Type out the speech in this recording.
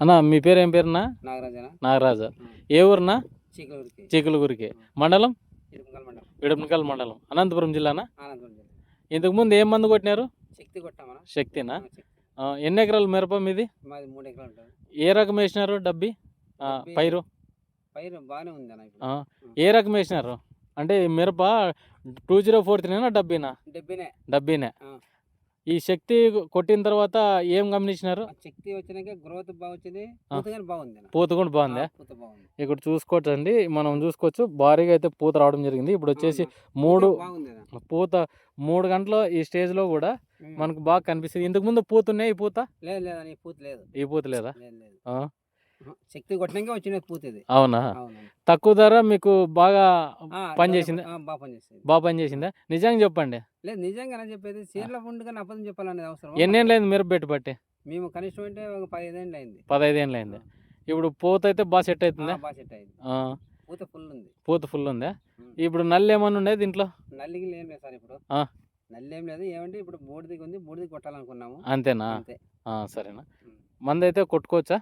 అన్న మీ పేరు ఏం పేరునా నాగరాజు. ఏ ఊరునా? చీకులగురికి మండలం? ఇరుముకల్ మండలం. అనంతపురం జిల్లానా? ఇంతకుముందు ఏం మందు కొట్టినారు? శక్తి శక్తినా? ఎన్ని ఎకరాలు మిరప మీది? ఏ రకం వేసినారు డబ్బి. పైరు? ఏ రకం వేసినారు? అంటే మిరప టూ జీరో ఫోర్ త్రీనా డబ్బీనా? డెబ్బినే. డబ్బీనే. ఈ శక్తి కొట్టిన తర్వాత ఏం గమనించినారు? శక్తి వచ్చినాక గ్రోత్ బాగుంది. పూత కూడా బాగుందా? ఇక్కడ చూసుకోవచ్చు అండి మనం చూసుకోవచ్చు. భారీగా అయితే పూత రావడం జరిగింది. ఇప్పుడు వచ్చేసి? మూడు పూత మూడు గంటల ఈ స్టేజ్లో కూడా ఉమ్. మనకు బాగా కనిపిస్తుంది. ఇంతకు ముందు పూత ఉన్నాయి ఈ పూత? లేదు ఈ పూత లేదు. శక్తి కొట్టినాక వచ్చిన పూత ఇది. అవును. తక్కువ ధర మీకు బాగా ఆ, పని ధర- చేసిందా? ఆ, బాగా పని చేసింది. బాగా పని చేసిందా? నిజంగా చెప్పండి. లేదు నిజంగా చెప్పేది చీరల పండుగ అబద్ధం చెప్పాలనేది అవసరం. ఎన్నేళ్ళు అయింది మిరప పెట్టి పట్టి మేము కనిష్టం అంటే ఒక పదిహేను అయింది పదహైదేళ్ళు అయింది. ఇప్పుడు పూత అయితే బాగా సెట్ అవుతుందా? బాగా సెట్ అయింది. పూత ఫుల్ ఉంది. పూత ఫుల్ ఉందా. ఇప్పుడు నల్లి ఏమన్నా ఉండే దీంట్లో? నల్లికి ఏం లేదు సార్ ఇప్పుడు. నల్లి ఏం లేదు. ఏమంటే ఇప్పుడు బూడిదికి ఉంది. బూడిది కొట్టాలనుకున్నాము. అంతేనా? అంతే. సరేనా. అయితే కొట్టుకోవచ్చా.